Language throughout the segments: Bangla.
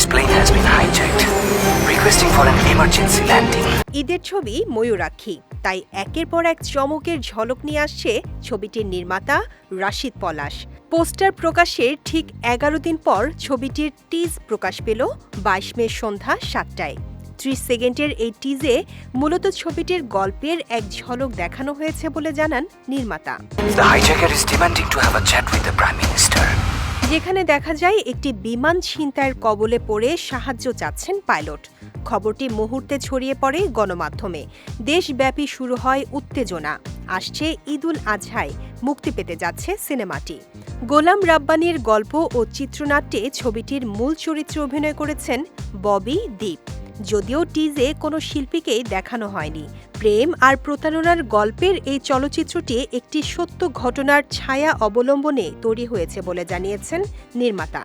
This plane has been hijacked. Requesting for an emergency landing. ঈদের ছবি ময়ূরাক্ষী তাই একের পর এক চমকের ঝলক নিয়ে আসছে ছবিটির নির্মাতা রাশিদ পলাশ পোস্টার প্রকাশের ঠিক এগারো দিন পর ছবিটির টিজ প্রকাশ পেল বাইশ মে সন্ধ্যা সাতটায় ত্রিশ সেকেন্ডের এই টিজে মূলত ছবিটির গল্পের এক ঝলক দেখানো হয়েছে বলে জানান নির্মাতা The hijacker is demanding to have a chat with the Prime Minister. যেখানে দেখা যায় একটি বিমান ছিনতাইয়ের কবলে পড়ে সাহায্য চাচ্ছেন পাইলট। খবরটি মুহূর্তে ছড়িয়ে পড়ে গণমাধ্যমে। দেশব্যাপী শুরু হয় উত্তেজনা। আসছে ঈদুল আজহায়, মুক্তি পেতে যাচ্ছে সিনেমাটি। গোলাম রাব্বানির গল্প ও চিত্রনাট্যে ছবিটির মূল চরিত্রে অভিনয় করেছেন ববি দ্বীপ যদিও টিজে কোনো শিল্পীকেই দেখানো হয়নি। প্রেম আর প্রতারণার গল্পের এই চলচ্চিত্রটি একটি সত্য ঘটনার ছায়া অবলম্বনে তৈরি হয়েছে বলে জানিয়েছেন নির্মাতা।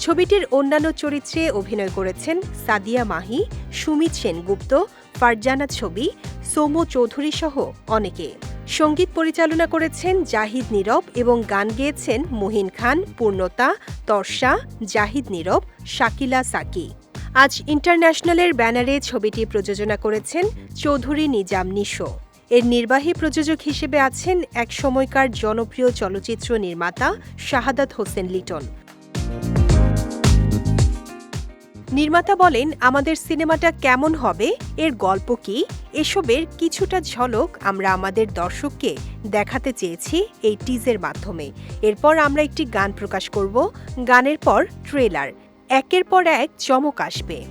ছবিটির অন্যান্য চরিত্রে অভিনয় করেছেন সাদিয়া মাহি, সুমিত সেনগুপ্ত, ফারজানা ছবি, সৌম্য চৌধুরী সহ অনেকে। সংগীত পরিচালনা করেছেন জাহিদ নীরব এবং গান গেয়েছেন মহিন খান, পূর্ণতা, তর্ষা, জাহিদ নীরব, শাকিলা সাকি। আজ ইন্টারন্যাশনালের ব্যানারে ছবিটি প্রযোজনা করেছেন চৌধুরী নিজাম নিশো। এর নির্বাহী প্রযোজক হিসেবে আছেন এক সময়কার জনপ্রিয় চলচ্চিত্র নির্মাতা শাহাদাত হোসেন লিটন। নির্মাতা বলেন, আমাদের সিনেমাটা কেমন হবে? এর গল্প কি? এসবের কিছুটা ঝলক আমরা আমাদের দর্শককে দেখাতে চেয়েছি এই টিজের মাধ্যমে। এরপর আমরা একটি গান প্রকাশ করব। গানের পর ট্রেলার একের পর এক চমক আসবে।